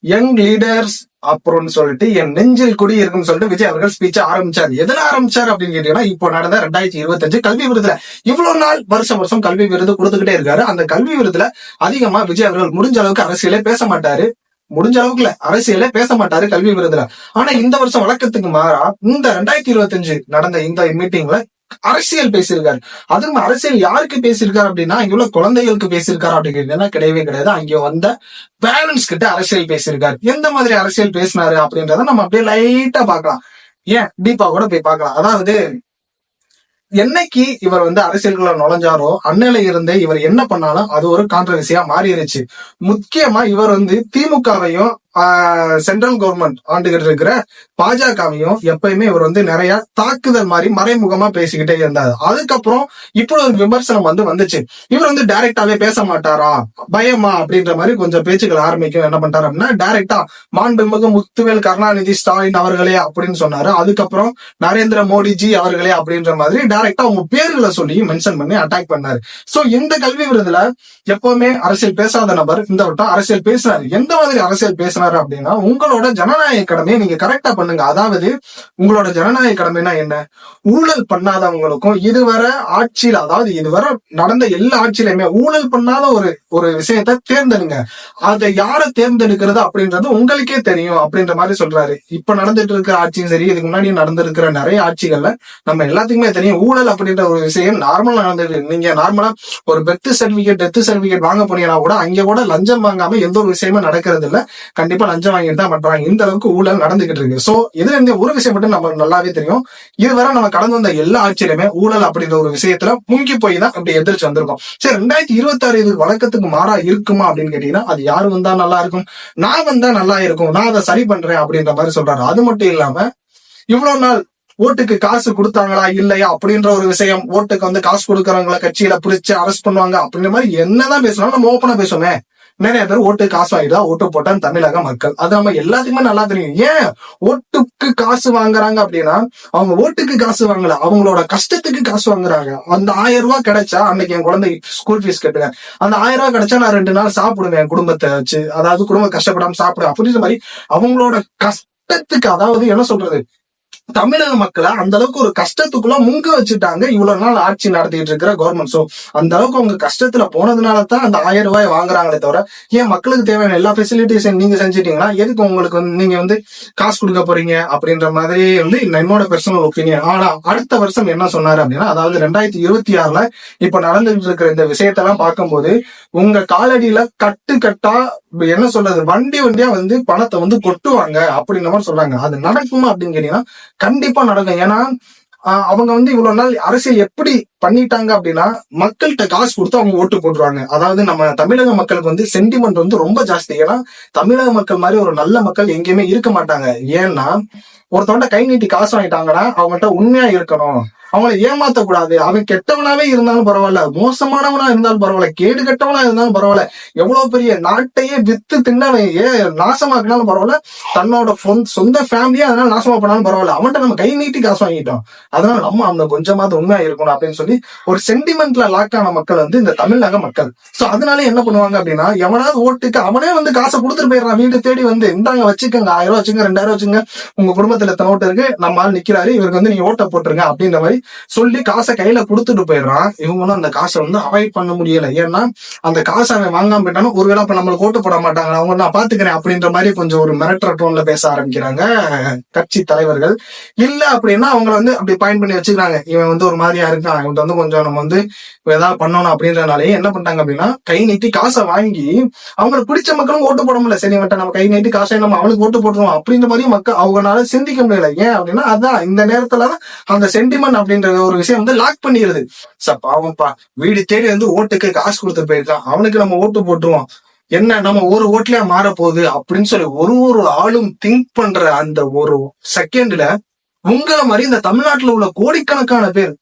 Young leaders அப்புறம்னு சொல்லிட்டு என் நெஞ்சில் குடி இருக்குன்னு சொல்லிட்டு விஜய் அவர்கள் ஸ்பீச் ஆரம்பிச்சார். எதுல ஆரம்பிச்சார் அப்படின்னு கேட்டீங்கன்னா இப்போ நடந்த ரெண்டாயிரத்தி இருபத்தஞ்சு கல்வி விருதுல இவ்வளவு நாள் வருஷம் வருஷம் கல்வி விருது கொடுத்துக்கிட்டே இருக்காரு. அந்த கல்வி விருதுல அதிகமா விஜய் அவர்கள் முடிஞ்ச அளவுக்கு அரசியலே பேச மாட்டாரு. முடிஞ்ச அளவுக்குல அரசியல பேச மாட்டாரு கல்வி விருதுல. ஆனா இந்த வருஷம் வழக்கத்துக்கு மாறா இந்த ரெண்டாயிரத்தி இருபத்தஞ்சு நடந்த இந்த மீட்டிங்ல அரசியல் பேசியிருக்காரு. அதுவும் அரசியல் யாருக்கு பேசியிருக்காரு அப்படின்னா இங்க உள்ள குழந்தைகளுக்கு பேசியிருக்காரு அப்படிங்கிறது கிடையவே கிடையாது. அங்க வந்த பேரண்ட்ஸ் கிட்ட அரசியல் பேசியிருக்காரு. எந்த மாதிரி அரசியல் பேசினாரு அப்படின்றத நம்ம அப்படியே லைட்டா பாக்கலாம் ஏன்? டீப்பா கூட போய் பாக்கலாம் அதாவது என்னைக்கு இவர் வந்து அரசியல்குள்ள நுழைஞ்சாரோ அன்னையில இருந்தே இவர் என்ன பண்ணாலும் அது ஒரு கான்ட்ரவர்சியா மாறிடுச்சு முக்கியமா இவர் வந்து திமுகவையும் சென்ட்ரல் கவர்மெண்ட் ஆண்டுகிட்டு இருக்கிற பாஜகவையும் எப்பயுமே இவர் வந்து நிறைய தாக்குதல் மாதிரி மறைமுகமா பேசிக்கிட்டே இருந்தார். அதுக்கப்புறம் இப்பொழுது ஒரு விமர்சனம் வந்து வந்துச்சு. இவர் வந்து டைரக்டாவே பேச மாட்டாரா? பயமா? அப்படின்ற மாதிரி கொஞ்சம் பேச்சுக்கள் ஆரம்பிக்கும் என்ன பண்றாரு அப்படின்னா டைரக்டா மாண்புமிகு முத்துவேல் கருணாநிதி ஸ்டாலின் அவர்களே அப்படின்னு சொன்னாரு. அதுக்கப்புறம் நரேந்திர மோடிஜி அவர்களே அப்படின்ற மாதிரி டைரக்டா அவங்க பேர்களை சொல்லி மென்ஷன் பண்ணி அட்டாக் பண்ணாரு. சோ இந்த கல்வி விருதுல எப்பவுமே அரசியல் பேசாத நபர் இந்த வட்டம் அரசியல் பேசினாரு எந்த மாதிரி அரசியல் சொல்றாரு அப்படின்னா உங்களோட ஜனநாயக கடமையை நீங்க கரெக்டா பண்ணுங்க. அதாவது உங்களோட ஜனநாயக கடமைனா என்ன? ஊழல் பண்ணாதவங்களுக்கும் இதுவரை ஆட்சியில அதாவது இதுவரை நடந்த எல்லா ஆட்சியிலுமே ஊழல் பண்ணாத ஒரு ஒரு விஷயத்த தேர்ந்தெடுங்க. அதை யாரை தேர்ந்தெடுக்கிறது அப்படின்றது உங்களுக்கே தெரியும் அப்படின்ற மாதிரி சொல்றாரு. இப்ப நடந்துட்டு இருக்கிற ஆட்சியும் சரி இதுக்கு முன்னாடி நடந்திருக்கிற நிறைய ஆட்சிகள்ல நம்ம எல்லாத்துக்குமே தெரியும் ஊழல் அப்படின்ற ஒரு விஷயம் நார்மலா நடந்துட்டு நீங்க நார்மலா ஒரு பெர்த் சர்டிபிகேட் டெத் சர்டிபிகேட் வாங்க போனீங்கன்னா கூட அங்க கூட லஞ்சம் வாங்காம எந்த ஒரு விஷயமும் நடக்கிறது இல்ல கண்டிப்பா லஞ்சம் வாங்கிட்டு தான் பண்றாங்க. இந்த அளவுக்கு ஊழல் நடந்துகிட்டு இருக்கு. சோ இதுல இருந்து ஒரு விஷயம் மட்டும் நம்ம நல்லாவே தெரியும். இதுவரை நம்ம கடந்து வந்த எல்லா ஆட்சியிலுமே ஊழல் அப்படின்ற ஒரு விஷயத்துல முங்கி போய் தான் அப்படி எதிர்த்து வந்திருக்கோம். சரி ரெண்டாயிரத்தி இருபத்தி ஆறு இது வழக்கத்துக்கு மாறா இருக்குமா அப்படின்னு கேட்டீங்கன்னா அது யாரு வந்தா நல்லா இருக்கும்? நான் வந்தா நல்லா இருக்கும். நான் அதை சரி பண்றேன் அப்படின்ற மாதிரி சொல்றாரு. அது மட்டும் இல்லாம இவ்வளவு நாள் ஓட்டுக்கு காசு கொடுத்தாங்களா இல்லையா அப்படின்ற ஒரு விஷயம் ஓட்டுக்கு வந்து காசு கொடுக்கறவங்கள கட்சியில பிடிச்சு அரெஸ்ட் பண்ணுவாங்க அப்படின்ற மாதிரி என்னதான் பேசணும் நம்ம ஓப்பனா பேசுவோமே. நிறைய பேர் ஓட்டு காசு வாங்கிட்டா ஓட்டு போட்டான் தமிழக மக்கள். அது நம்ம எல்லாத்துக்குமே நல்லா தெரியும். ஏன் ஓட்டுக்கு காசு வாங்குறாங்க அப்படின்னா அவங்க ஓட்டுக்கு காசு வாங்கல அவங்களோட கஷ்டத்துக்கு காசு வாங்குறாங்க. அந்த ஆயிரம் ரூபாய் கிடைச்சா அன்னைக்கு என் குழந்தை ஸ்கூல் ஃபீஸ் கட்டுவேன் அந்த ஆயிரம் ரூபாய் கிடைச்சா நான் ரெண்டு நாள் சாப்பிடுவேன் என் குடும்பத்தை வச்சு. அதாவது குடும்பம் கஷ்டப்படாம சாப்பிடுவேன் அப்படின்ற மாதிரி அவங்களோட கஷ்டத்துக்கு அதாவது என்ன சொல்றது? தமிழக மக்களை அந்த அளவுக்கு ஒரு கஷ்டத்துக்குள்ள முங்க வச்சுட்டாங்க இவ்வளவு நாள் ஆட்சி நடத்திட்டு இருக்கிற கவர்மெண்ட் சோ அந்த அளவுக்கு அவங்க கஷ்டத்துல போனதுனால தான் அந்த ஆயிரம் ரூபாய் வாங்குறாங்களே தவிர ஏன் மக்களுக்கு தேவையான எல்லா ஃபெசிலிட்டிஸும் நீங்க செஞ்சிட்டீங்கன்னா எதுக்கு உங்களுக்கு வந்து நீங்க வந்து காசு கொடுக்க போறீங்க அப்படின்ற மாதிரி வந்து என்னோட பர்சனல் ஒப்பீனியன் ஆனா அடுத்த வருஷம் என்ன சொன்னாரு அப்படின்னா அதாவது ரெண்டாயிரத்தி இருபத்தி ஆறுல இப்ப நடந்துட்டு இருக்கிற இந்த விஷயத்தெல்லாம் பார்க்கும்போது உங்க காலடியில கட்டு கட்டா என்ன சொல்றது வண்டி வண்டியா வந்து பணத்தை வந்து கொட்டுவாங்க அப்படின்ற மாதிரி சொல்றாங்க. அது நடக்குமா அப்படின்னு கேட்டீங்கன்னா கண்டிப்பா நடக்கும். ஏன்னா அவங்க வந்து இவ்வளவு நாள் அரசியல் எப்படி பண்ணிட்டாங்க அப்படின்னா மக்கள்கிட்ட காசு கொடுத்து அவங்க ஓட்டு போட்டுருவாங்க. அதாவது நம்ம தமிழக மக்களுக்கு வந்து சென்டிமெண்ட் வந்து ரொம்ப ஜாஸ்தி. ஏன்னா தமிழக மக்கள் மாதிரி ஒரு நல்ல மக்கள் எங்கேயுமே இருக்க மாட்டாங்க. ஏன்னா ஒருத்தவன்ட்ட கை நீட்டி காசு வாங்கிட்டாங்கன்னா அவங்கள்ட்ட உண்மையா இருக்கணும். அவங்களை ஏமாத்தக்கூடாது. அவன் கெட்டவனாவே இருந்தாலும் பரவாயில்ல. மோசமானவனா இருந்தாலும் பரவாயில்ல. கேடு கெட்டவனா இருந்தாலும் பரவாயில்ல. எவ்வளவு பெரிய நாட்டையே வித்து தின்னவன் ஏ நாசமாக்கினாலும் பரவாயில்ல. தன்னோட சொந்த- சொந்த ஃபேமிலியே அதனால நாசமா பண்ணாலும் பரவாயில்ல. அவன்கிட்ட நம்ம கை நீட்டி காசு வாங்கிட்டோம். அதனால நம்ம அந்த கொஞ்சமாவது உண்மையா இருக்கணும் அப்படின்னு சொல்லி ஒரு சென்டிமெண்ட்ல லாக் ஆன மக்கள் வந்து இந்த தமிழக மக்கள். சோ அதனால என்ன பண்ணுவாங்க அப்படின்னா எவனாவது ஓட்டுக்கு அவனே வந்து காசை கொடுத்துட்டு போயிடுறான். வீடு தேடி வந்து இந்தாங்க வச்சுக்கோங்க ஆயிரம் ரூபா வச்சுங்க ரெண்டாயிரம் வச்சுங்க உங்க குடும்பத்துல எத்தனை ஓட்டு இருக்கு. நம்ம ஆள் நிக்கிறாரு. இவருக்கு வந்து நீங்க ஓட்டை போட்டுருங்க அப்படின்ற மாதிரி சொல்லி காசை கையில கொடுத்துட்டு போயிடுறான். இவங்களும் அந்த காசை வந்து அவாய்ட் பண்ண முடியல. ஏன்னா அந்த காசை அவன் வாங்காம போயிட்டானா ஒருவேளை அப்ப நம்மளுக்கு ஓட்டு போட மாட்டாங்க அவங்க நான் பாத்துக்கிறேன் அப்படின்ற மாதிரி கொஞ்சம் ஒரு மிரட்டுற டோன்ல பேச ஆரம்பிக்கிறாங்க. கட்சி தலைவர்கள். இல்ல அப்படின்னா அவங்கள வந்து அப்படி பாயிண்ட் பண்ணி வச்சுக்கிறாங்க. இவன் வந்து ஒரு மாதிரியா இருக்கான். இவன் வந்து கொஞ்சம் நம்ம வந்து ஏதாவது பண்ணணும் அப்படின்றனாலே என்ன பண்ணிட்டாங்க அப்படின்னா கை நீட்டி காசை வாங்கி அவங்களுக்கு பிடிச்ச மக்களும் ஓட்டு போட முடியல. சரி மட்டும் நம்ம கை நீட்டி காசை நம்ம அவனுக்கு ஓட்டு போட்டுருவோம் அப்படின்ற மாதிரி மக்கள் அவங்களால சிந்திக்க முடியல. ஏன் அப்படின்னா அதான் இந்த நேரத்துல அந்த சென்டிமெண்ட் அப்படின்ற ஒரு விஷயம் வந்து லாக் பண்ணிடுது சார் பாவம்ப்பா. வீடு தேடி வந்து ஓட்டுக்கு காசு கொடுத்து போயிருக்கான். அவனுக்கு நம்ம ஓட்டு போட்டுருவோம். என்ன நம்ம ஒரு ஓட்டுலயா மாற போகுது அப்படின்னு சொல்லி ஒரு ஒரு ஆளும் திங்க் பண்ற அந்த ஒரு செகண்ட்ல உங்களை மாதிரி இந்த தமிழ்நாட்டுல உள்ள கோடிக்கணக்கான பேர்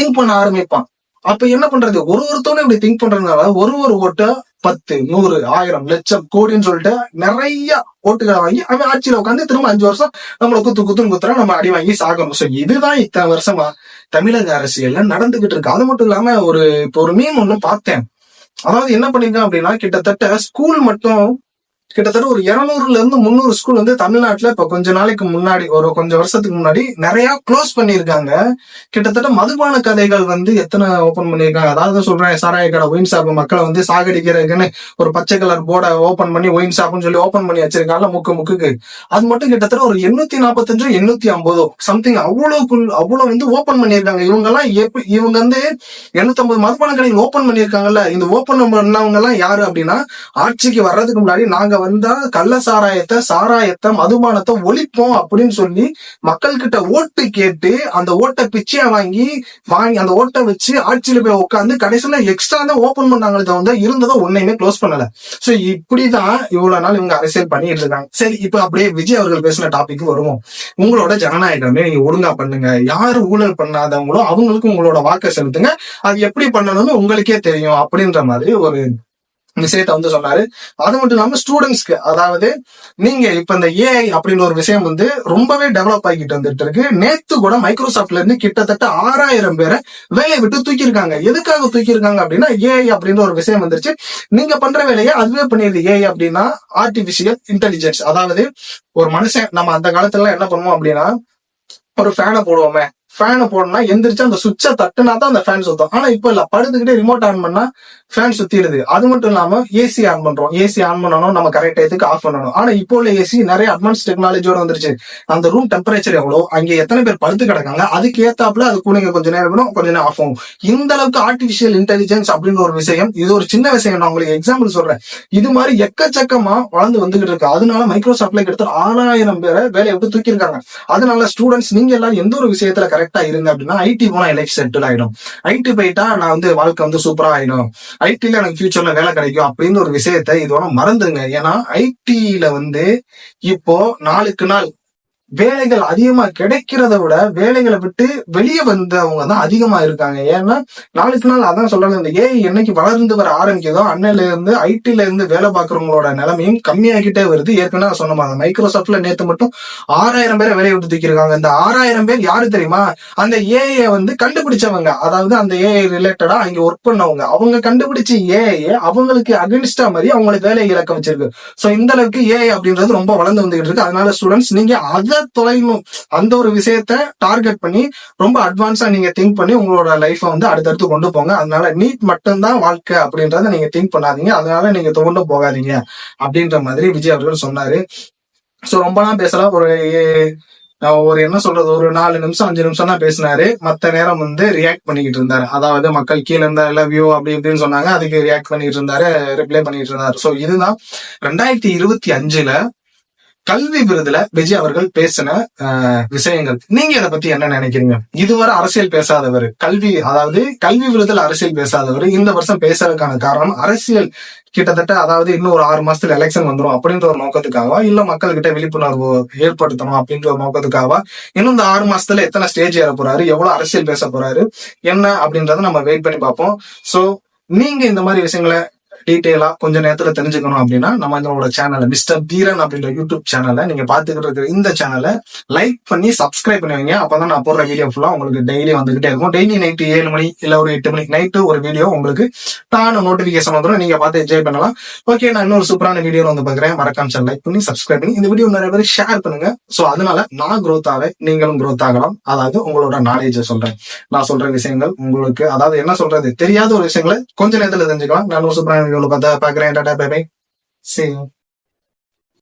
திங்க் பண்ண ஆரம்பிப்பான். அப்ப என்ன பண்றது? ஒரு ஒருத்தவனும் இப்படி திங்க் பண்றதுனால ஒரு ஒரு ஓட்ட பத்து நூறு ஆயிரம் லட்சம் கோடின்னு சொல்லிட்டு நிறைய ஓட்டுகளை வாங்கி அவன் ஆட்சியில உட்காந்து திரும்ப அஞ்சு வருஷம் நம்மள குத்து குத்துன்னு குத்துறா நம்ம அடி வாங்கி சாகணும். சோ இதுதான் இத்தனை வருஷமா தமிழக அரசியல்ல நடந்துகிட்டு இருக்கு. அது மட்டும் இல்லாம ஒரு இப்போ ஒரு மீன் ஒண்ணு பார்த்தேன். அதாவது என்ன பண்ணிருக்கான் அப்படின்னா கிட்டத்தட்ட ஸ்கூல் மட்டும் கிட்டத்தட்ட ஒரு இருநூறுல இருந்து முந்நூறு ஸ்கூல் வந்து தமிழ்நாட்டுல இப்ப கொஞ்ச நாளைக்கு முன்னாடி ஒரு கொஞ்சம் வருஷத்துக்கு முன்னாடி நிறைய க்ளோஸ் பண்ணியிருக்காங்க. கிட்டத்தட்ட மதுபான கதைகள் வந்து எத்தனை ஓபன் பண்ணியிருக்காங்க? அதாவது சொல்றேன் சாராய கடை ஒயின் ஷாப் மக்களை வந்து சாகடிக்கிறதுக்குன்னு ஒரு பச்சை கலர் போர்டை ஓபன் பண்ணி ஒயின் ஷாப்னு சொல்லி ஓபன் பண்ணி வச்சிருக்காங்க முக்கு முக்குக்கு. அது மட்டும் கிட்டத்தட்ட ஒரு எண்ணூத்தி நாற்பத்தஞ்சு எண்ணூத்தி ஐம்பதோ சம்திங் அவ்வளவுக்குள் அவ்வளவு வந்து ஓபன் பண்ணியிருக்காங்க. இவங்க எல்லாம் இவங்க வந்து எண்ணூத்தி ஐம்பது மதுபான கடைகள் ஓபன் பண்ணியிருக்காங்கல்ல. இந்த ஓபன் பண்ணவங்க எல்லாம் யாரு அப்படின்னா ஆட்சிக்கு வர்றதுக்கு முன்னாடி நாங்க வந்தா கள்ள சாராயத்தை சாராயத்தை மதுபானத்தை ஒழிப்போம் அப்படின்னு சொல்லி மக்கள் கிட்ட ஓட்டு கேட்டு அந்த ஓட்டை பிச்சையா வாங்கி வாங்கி அந்த ஓட்டை வச்சு ஆட்சியில போய் உட்காந்து கடைசியில எக்ஸ்ட்ரா தான் ஓபன் பண்ணாங்களே தவிர இருந்ததை ஒன்னையுமே க்ளோஸ் பண்ணல. சோ இப்படிதான் இவ்வளவு நாள் இவங்க அரசியல் பண்ணிட்டு இருக்காங்க. சரி இப்ப அப்படியே விஜய் அவர்கள் பேசின டாபிக் வருவோம். உங்களோட ஜனநாயகமே நீங்க ஒழுங்கா பண்ணுங்க. யாரு ஊழல் பண்ணாதவங்களோ அவங்களுக்கு உங்களோட வாக்கை செலுத்துங்க. அது எப்படி பண்ணணும்னு உங்களுக்கே தெரியும் அப்படின்ற மாதிரி ஒரு விஷயத்த வந்து சொன்னாரு. அது மட்டும் இல்லாம ஸ்டூடெண்ட்ஸ்க்கு அதாவது நீங்க இப்ப இந்த ஏஐ அப்படின்ற ஒரு விஷயம் வந்து ரொம்பவே டெவலப் ஆகிட்டு வந்துட்டு இருக்கு. நேத்து கூட மைக்ரோசாஃப்ட்ல இருந்து கிட்டத்தட்ட ஆறாயிரம் பேரை வேலையை விட்டு தூக்கியிருக்காங்க. எதுக்காக தூக்கியிருக்காங்க அப்படின்னா ஏஐ அப்படின்ற ஒரு விஷயம் வந்துருச்சு. நீங்க பண்ற வேலையை அதுவே பண்ணிடுது ஏஐ அப்படின்னா ஆர்டிபிஷியல் இன்டெலிஜென்ஸ் அதாவது ஒரு மனுஷன் நம்ம அந்த காலத்துல என்ன பண்ணுவோம் அப்படின்னா ஒரு ஃபேனை போடுவோமே. ஃபேனை போடணும்னா எந்திரிச்சு அந்த சுவிட்சை தட்டுனா தான் அந்த ஃபேன் சுத்தம். ஆனா இப்ப இல்ல படுத்துக்கிட்டே ரிமோட் ஆன் பண்ணா ஃபேன் சுத்திடுது. அது மட்டும் இல்லாம ஏசி ஆன் பண்றோம். ஏசி ஆன் பண்ணணும் நம்ம கரெக்ட் டயத்துக்கு ஆஃப் பண்ணணும் ஆனா இப்போ உள்ள ஏசி நிறைய அட்வான்ஸ் டெக்னாலஜியோட வந்துருச்சு. அந்த ரூம் டெம்பரேச்சர் எவ்வளோ? அங்க எத்தனை பேர் படுத்து கிடக்காங்க? அதுக்கு ஏத்தாப்புல அது கூலிங்க கொஞ்ச நேரம் வேணும் கொஞ்ச நேரம் ஆஃப் ஆகும். இந்த அளவுக்கு ஆர்டிபிஷியல் இன்டெலிஜென்ஸ் அப்படின்னு ஒரு விஷயம் இது ஒரு சின்ன விஷயம். நான் உங்களுக்கு எக்ஸாம்பிள் சொல்றேன். இது மாதிரி எக்கச்சக்கமா வளர்ந்து வந்துகிட்டு இருக்கு. அதனால மைக்ரோசாப்ட்ல எடுத்து ஆறாயிரம் பேரை வேலையை விட்டு தூக்கியிருக்காங்க. அதனால ஸ்டூடெண்ட்ஸ் நீங்க எல்லாரும் எந்த ஒரு விஷயத்துல கரெக்டா இருங்க அப்படின்னா ஐடி போனா லைஃப் செட்டில் ஆயிடும். ஐடி போயிட்டா நான் வந்து வாழ்க்கை வந்து சூப்பரா ஆயிடும். ஐடில எனக்கு ஃபியூச்சர்ல வேலை கிடைக்கும் அப்படின்னு ஒரு விஷயத்த இதோட மறந்துருங்க. ஏன்னா ஐடில வந்து இப்போ நாளுக்கு நாள் வேலைகள் அதிகமா கிடைக்கிறத விட வேலைகளை விட்டு வெளியே வந்தவங்க தான் அதிகமா இருக்காங்க. ஏன்னா நாளுக்கு நாள் அதான் சொல்றாங்க இந்த ஏஐ என்னைக்கு வளர்ந்து வர ஆரம்பிக்குதோ அன்னையில இருந்து ஐடில இருந்து வேலை பார்க்கறவங்களோட நிலைமையும் கம்மியாகிட்டே வருது. ஏற்கனவே சொன்ன மாதிரி மைக்ரோசாஃப்ட்ல நேத்து மட்டும் ஆறாயிரம் பேரை வேலையை விட்டு தூக்கியிருக்காங்க. இந்த ஆறாயிரம் பேர் யாரு தெரியுமா? அந்த ஏஐ வந்து கண்டுபிடிச்சவங்க. அதாவது அந்த ஏஐ ரிலேட்டடா அங்க ஒர்க் பண்ணவங்க. அவங்க கண்டுபிடிச்ச ஏஐ அவங்களுக்கு அகென்ஸ்டா மாதிரி அவங்களுக்கு வேலை இலக்க வச்சிருக்கு. சோ இந்த அளவுக்கு ஏஐ அப்படின்றது ரொம்ப வளர்ந்து வந்துகிட்டு இருக்கு. அதனால ஸ்டூடெண்ட்ஸ் நீங்க அதை தொலைணும் அந்த ஒரு விஷயத்த டார்கெட் பண்ணி ரொம்ப அட்வான்ஸா நீங்க திங்க் பண்ணி உங்களோட லைஃபை வந்து அடுத்தடுத்து கொண்டு போங்க. அதனால நீட் மட்டும்தான் வாழ்க்கை அப்படின்றத நீங்க திங்க் பண்ணாதீங்க. அதனால நீங்க தொண்டு போகாதீங்க அப்படின்ற மாதிரி விஜய் அவர்கள் சொன்னாரு. சோ ரொம்பலாம் பேசலாம் ஒரு ஒரு என்ன சொல்றது? ஒரு நாலு நிமிஷம் அஞ்சு நிமிஷம் தான் பேசினாரு. மத்த நேரம் வந்து ரியாக்ட் பண்ணிக்கிட்டு இருந்தாரு. அதாவது மக்கள் கீழே இருந்த லவ் யூ அப்படி இப்படின்னு சொன்னாங்க. அதுக்கு ரியாக்ட் பண்ணிட்டு இருந்தாரு ரிப்ளை பண்ணிட்டு இருந்தாரு. சோ இதுதான் ரெண்டாயிரத்தி இருபத்தி அஞ்சுல கல்வி விருதுல விஜய் அவர்கள் பேசின விஷயங்கள். நீங்க இதை பத்தி என்ன நினைக்கிறீங்க? இதுவரை அரசியல் பேசாதவர் கல்வி அதாவது கல்வி விருதுல அரசியல் பேசாதவர் இந்த வருஷம் பேசுறதுக்கான காரணம் அரசியல். கிட்டத்தட்ட அதாவது இன்னும் ஒரு ஆறு மாசத்துல எலெக்ஷன் வந்துடும் அப்படின்ற ஒரு நோக்கத்துக்காகவா இல்ல மக்கள் கிட்ட விழிப்புணர்வு ஏற்படுத்தணும் அப்படின்ற ஒரு நோக்கத்துக்காகவா? இன்னும் இந்த ஆறு மாசத்துல எத்தனை ஸ்டேஜ் ஏற போறாரு எவ்வளவு அரசியல் பேச போறாரு என்ன அப்படின்றத நம்ம வெயிட் பண்ணி பார்ப்போம். சோ நீங்க இந்த மாதிரி விஷயங்களை டீட்டெயிலா கொஞ்ச நேரத்துல தெரிஞ்சுக்கணும் அப்படின்னா நம்ம இதோட சேனலை மிஸ்டர் தீரன் அப்படின்ற யூடியூப் சேனலை நீங்க பாத்துக்கிட்டு இருக்கிற இந்த சேனலை லைக் பண்ணி சப்ஸ்கிரைப் பண்ணி வைங்க. அப்பதான் நான் போடுற வீடியோ ஃபுல்லா உங்களுக்கு டெய்லி வந்துகிட்டே இருக்கும். டெய்லி நைட்டு ஏழு மணி இல்ல ஒரு எட்டு மணி நைட்டு ஒரு வீடியோ உங்களுக்கு தான நோட்டிபிகேஷன் வந்துடும் நீங்க பார்த்து என்ஜாய் பண்ணலாம். ஓகே நான் இன்னொரு சூப்பரான வீடியோ வந்து பாக்குறேன் மறக்காம சார் லைக் பண்ணி சப்ஸ்கிரைப் பண்ணி இந்த வீடியோ நிறைய பேர் ஷேர் பண்ணுங்க. சோ அதனால நான் க்ரோத் ஆவேன் நீங்களும் க்ரோத் ஆகலாம். அதாவது உங்களோட நாலேஜ சொல்றேன். நான் சொல்ற விஷயங்கள் உங்களுக்கு அதாவது என்ன சொல்றது தெரியாத ஒரு விஷயங்களை கொஞ்ச நேரத்துல தெரிஞ்சுக்கலாம். நான் ஒரு சூப்பரான dulu. Bye bye, bye ada apa.